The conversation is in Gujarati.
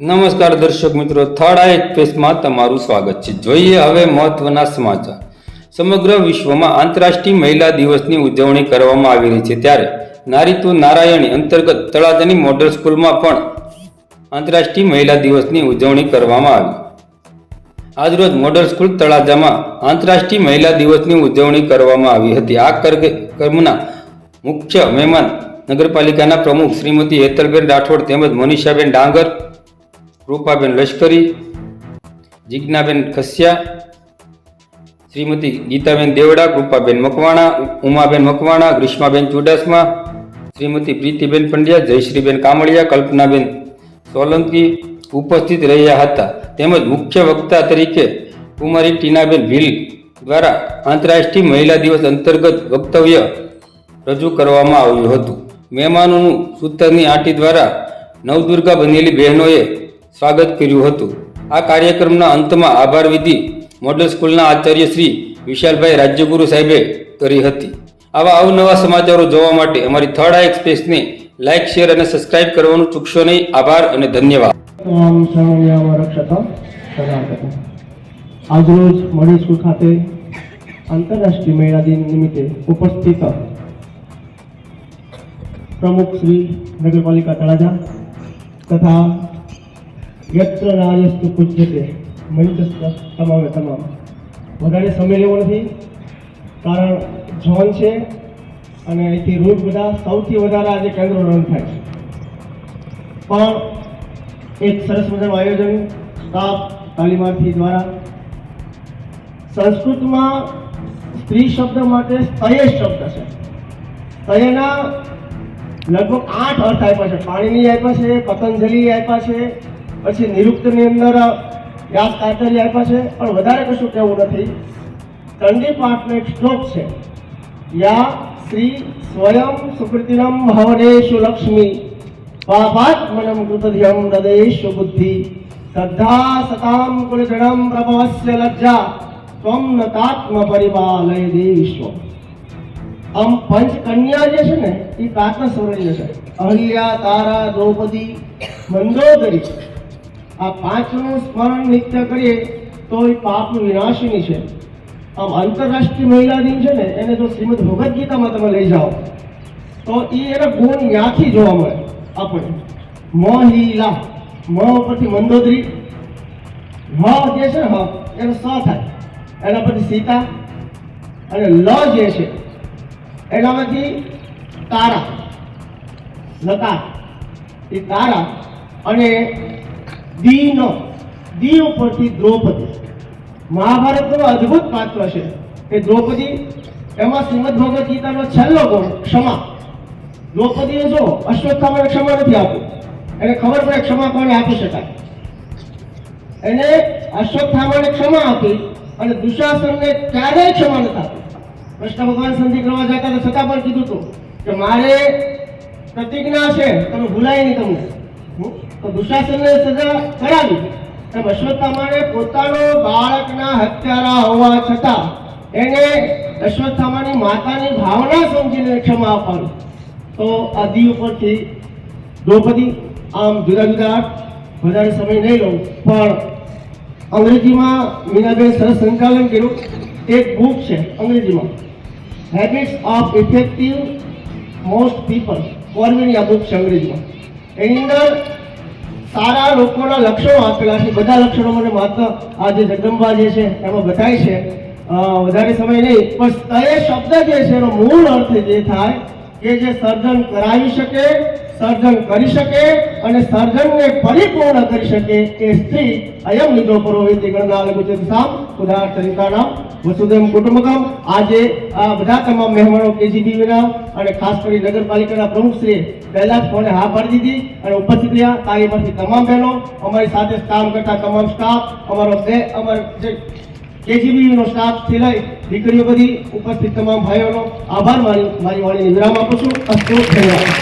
નમસ્કાર દર્શક મિત્રો થર્ડ આઈ એક્સપ્રેસમાં તમારું સ્વાગત છે. જોઈએ હવે મહત્વના સમાચાર. સમગ્ર વિશ્વમાં આંતરરાષ્ટ્રીય મહિલા દિવસની ઉજવણી કરવામાં આવી રહી છે. ત્યારે નારીતુ નારાયણી અંતર્ગત તળાજાની મોડલ સ્કૂલમાં પણ આંતરરાષ્ટ્રીય મહિલા દિવસની ઉજવણી કરવામાં આવી. આજરોજ મોડલ સ્કૂલ તળાજામાં આંતરરાષ્ટ્રીય મહિલા દિવસની ઉજવણી કરવામાં આવી હતી. આ કર્મના મુખ્ય મહેમાન નગરપાલિકાના પ્રમુખ શ્રીમતી હેતલબેન રાઠોડ તેમજ મનીષાબેન ડાંગર રૂપાબેન લશ્કરી, જિજ્ઞાબેન ખસિયા, શ્રીમતી ગીતાબેન દેવડા કૃપાબેન મકવાણા, ઉમાબેન મકવાણા, ગ્રીષ્માબેન ચુડાસમા, શ્રીમતી પ્રીતિબેન પંડ્યા, જયશ્રીબેન કામળિયા, કલ્પનાબેન સોલંકી ઉપસ્થિત રહ્યા હતા. તેમજ મુખ્ય વક્તા તરીકે કુમારી ટીનાબેન ભીલ દ્વારા આંતરરાષ્ટ્રીય મહિલા દિવસ અંતર્ગત વક્તવ્ય રજૂ કરવામાં આવ્યું હતું. મહેમાનોનું સૂતરની આંટી દ્વારા નવદુર્ગા બનેલી બહેનોએ સ્વાગત કર્યું હતું. આ કાર્યક્રમના અંતમાં આભાર વિધિ મોડલ સ્કૂલના આચાર્ય શ્રી વિશાલભાઈ રાજ્યગુરુ સાહેબે કરી હતી. આવા અવનવા સમાચારો જોવા માટે અમારી થર્ડ આઈ એક્સપ્રેસને લાઇક શેર અને સબસ્ક્રાઇબ કરવાનું ચૂકશો નહીં. આભાર અને ધન્યવાદ. આજરોજ મોડેલ સ્કૂલ ખાતે આંતરરાષ્ટ્રીય મહિલા દિન નિમિત્તે ઉપસ્થિત પ્રમુખ શ્રી નગરપાલિકા તળાજા તથા યત્ર રાજસ્તુ પૂજ્યતે મંચસ્થ તમામે તમામ. વધારે સમય લેવો નથી. કારણ ઝોન છે અને અહીંથી રૂટ બધા સૌથી વધારે આજે કેન્દ્રો રન થાય છે. પણ એક સરસ મજાનું આયોજન સ્ટાફ તાલીમાર્થી દ્વારા સંસ્કૃતમાં સ્ત્રી શબ્દ માટે સ્તય શબ્દ છે. સ્તયના લગભગ આઠ અર્થ આપ્યા છે. પાણીની આપ્યા છે, પતંજલિ આપ્યા છે પછી નિરુક્તની અંદર વ્યાસ કાતરી આપ્યા છે. પણ વધારે કશું કહેવું નથી. ચંડી પાઠનો એક શ્લોક છે. યા શ્રી સ્વયં સુકૃતિનમ ભવનેશુ લક્ષ્મી પાપાત્મનમ કૃતધ્યમ હૃદયેશુ બુદ્ધિ શ્રદ્ધા સતામ કુલજણમ પ્રભવસ્ય લજ્જા ત્વમ નતાત્મ પરિપાલય દેવીશ્વ આમ પંચ કન્યા જે છે ને, એ પ્રાર્થના સ્વરણીય છે. અહલ્યા તારા દ્રૌપદી મંદોદરી આ પાંચનું સ્મરણ નિત્ય કરીએ તો એ પાપ વિનાશની છે. આમ આંતરરાષ્ટ્રીય મહિલા દિન છે ને, એને જો શ્રીમદ ભગવદ્ ગીતામાં તમે લઈ જાઓ. તો એ એના ગુણ ન્યાથી જોવા મળે. આપણે મહિલા મ ઉપરથી મંદોદરી, હ જે છે ને, હ, એનો સ થાય. એના પરથી સીતા અને લ જે છે, એનામાંથી તારા, લતા. એ તારા અને દીનો દી ઉપરથી દ્રૌપદી. મહાભારતનું અદ્ભુત પાત્ર છે. કે દ્રૌપદી, એમાં શ્રીમદ ભગવદ ગીતાનો છેલ્લો ગુણ, ક્ષમા. દ્રૌપદીએ જો અશ્વત્થામાને ક્ષમા નથી આપી, એને ખબર પડે ક્ષમા કોને આપી શકાય. એને અશ્વત્થામાને ક્ષમા આપી અને દુશાસનને ક્યારેય ક્ષમા નથી આપી. કૃષ્ણ ભગવાન સંધિ કરવા જતા છતાં પણ કીધું હતું કે મારે પ્રતિજ્ઞા છે તમે ભૂલાય નહીં તમને? તો દુશાસનને સજા કરાવી એમ અશ્વત્થામાને પોતાનો બાળકના હત્યારા હોવા છતાં એને અશ્વત્થામાની માતાની ભાવના સમજીને ક્ષમા આપવાની. તો આ દી ઉપરથી દ્રૌપદી આમ જુદા જુદા વધારે સમય નહીં લઉં, પણ અંગ્રેજીમાં મીનાબેન સરસ સંચાલન કર્યું. એક બુક છે અંગ્રેજીમાં. Habits of effective most people કોર્મિની આ બુક છે અંગ્રેજીમાં. એની અંદર સારા લોકોના લક્ષણો આપેલા છે. બધા લક્ષણો મને માત્ર આ જે જગદંબા જે છે એમાં બતાય છે. વધારે સમય નહીં, પણ સ્તરે શબ્દ જે છે એનો મૂળ અર્થ જે થાય, કે જે સર્જન કરાવી શકે સર્જન કરી શકે અને સર્જનને પરિપૂર્ણ કરી શકે એ સ્ત્રી અયમ નિજો પુરોહિત ગણનાલ ગુજરાત સામ ઉદાહરણ તરીકાના વસુદેવ કુટુંબકમ. આજે આ બધા તમામ મહેમાનો કેજીબીના અને ખાસ કરી નગરપાલિકાના પ્રમુખશ્રીએ પહેલા જ ફોને હા પાડી દીધી અને ઉપસ્થિત રહ્યા. તારીમાંથી તમામ બહેનો, અમારી સાથે કામ કરતા તમામ સ્ટાફ અમારો અમારો જે કેજીબી સ્ટાફથી લઈ દીકરીઓ બધી ઉપસ્થિત તમામ ભાઈઓનો આભાર માની મારી વાણીને વિરામ આપું છું. અસ્તુ ધન્યવાદ.